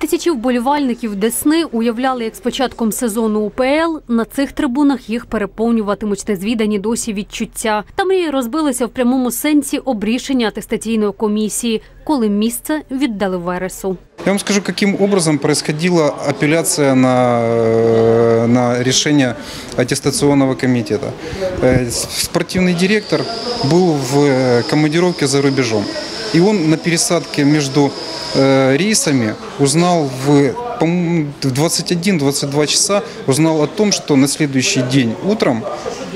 Тисячі вболівальників Десни уявляли, як з початком сезону УПЛ на цих трибунах їх переповнюватимуть незвідані досі відчуття. Та мрії розбилися в прямому сенсі об рішення атестаційної комісії, коли місце віддали Вересу. Я вам скажу, каким образом происходила апелляция на, э, на решение аттестационного комитета. Э, Спортивный директор был в э, командировке за рубежом. И он на пересадке между рейсами узнал в, в 21-22 часа узнал о том, что на следующий день утром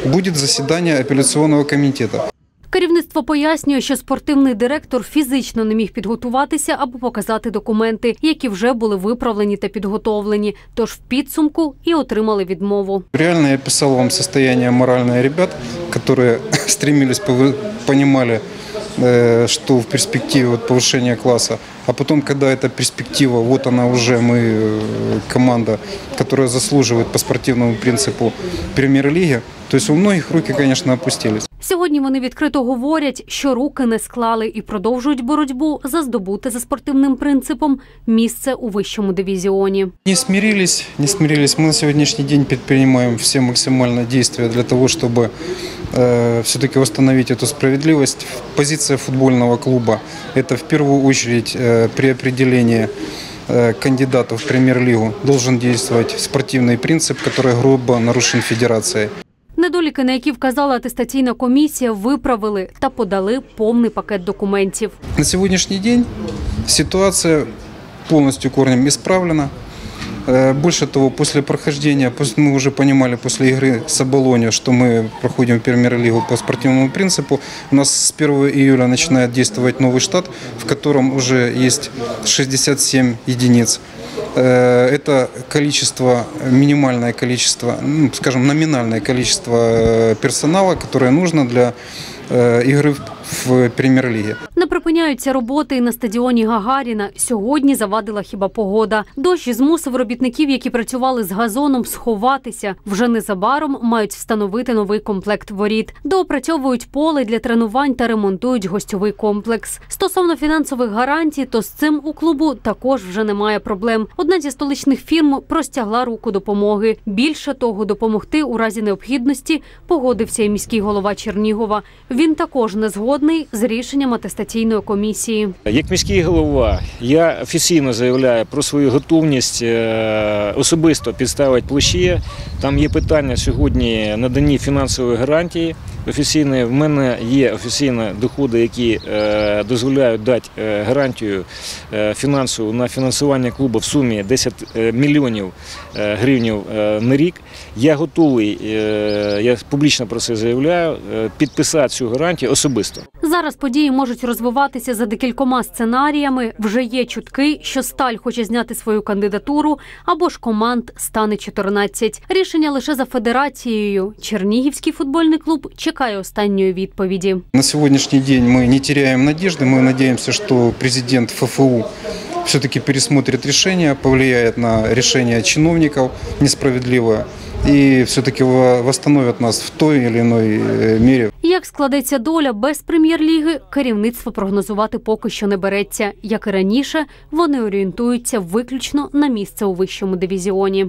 будет заседание апелляционного комитета. Керівництво пояснює, що спортивний директор фізично не міг підготуватися або показати документи, які вже були виправлені та підготовлені. Тож в підсумку і отримали відмову. Реально я писал вам состояние моральное ребят, которые стремились, повы- понимали, э, что в перспективе вот повышения класса. А потом, когда эта перспектива, вот она уже, мы э, команда, которая заслуживает по спортивному принципу премьер-лиги, то есть у многих руки, конечно, опустились. Сьогодні вони відкрито говорять, що руки не склали і продовжують боротьбу за здобути за спортивним принципом місце у вищому дивізіоні. Не смирились, не смирились. Мы на сегодняшний день предпринимаем все максимальные действия для того, чтобы все-таки восстановить эту справедливость. Позиция футбольного клуба – это в первую очередь э, при определении э, кандидатов в премьер-лигу должен действовать спортивный принцип, который грубо нарушен федерацией. Недоліки, на які вказала атестаційна комісія, виправили та подали повний пакет документів. На сегодняшний день ситуация полностью корнем исправлена. Э, Больше того, после прохождения, пос- мы уже понимали после игры с Абалоне, что мы проходим премьер-лигу по спортивному принципу. У нас с 1 июля начинает действовать новый штат, в котором уже есть 67 единиц. Э, Это количество, минимальное количество, ну, скажем, номинальное количество э, персонала, которое нужно для э, игры в- в премьер-лиге. Не припиняються роботи і на стадіоні Гагаріна. Сьогодні завадила хіба погода. Дощ змусив робітників, які працювали з газоном, сховатися. Вже незабаром мають встановити новий комплект воріт. Доопрацьовують поле для тренувань та ремонтують гостьовий комплекс. Стосовно фінансових гарантій, то з цим у клубу також вже немає проблем. Одна зі столичних фірм простягла руку допомоги. Більше того, допомогти у разі необхідності погодився і міський голова Чернігова. Він також не згодний з рішенням атестаційної комісії. Як міський голова, я офіційно заявляю про свою готовність е, особисто підставити площі. Там є питання сьогодні надані фінансової гарантії. Офіційної в мене є офіційні доходи, які е, дозволяють дати е, гарантію фінансову на фінансування клубу в сумі 10 мільйонів гривень е, на рік. Я готовий, я публічно про це заявляю, підписати цю гарантію особисто. Зараз події можуть розвиватися за декількома сценаріями. Вже є чутки, що сталь хоче зняти свою кандидатуру, або ж команд стане 14. Рішення лише за федерацією. Чернігівський футбольний клуб чекає останньої відповіді. На сегодняшний день мы не теряем надежды. Мы надеемся, что президент ФФУ все-таки пересмотрит решение, повлияет на решение чиновников несправедливое и все-таки восстановлять нас в той или иной мірі. Як складеться доля без прем'єр-ліги, керівництво прогнозувати поки що не береться. Як і раніше, вони орієнтуються виключно на місце у вищому дивізіоні.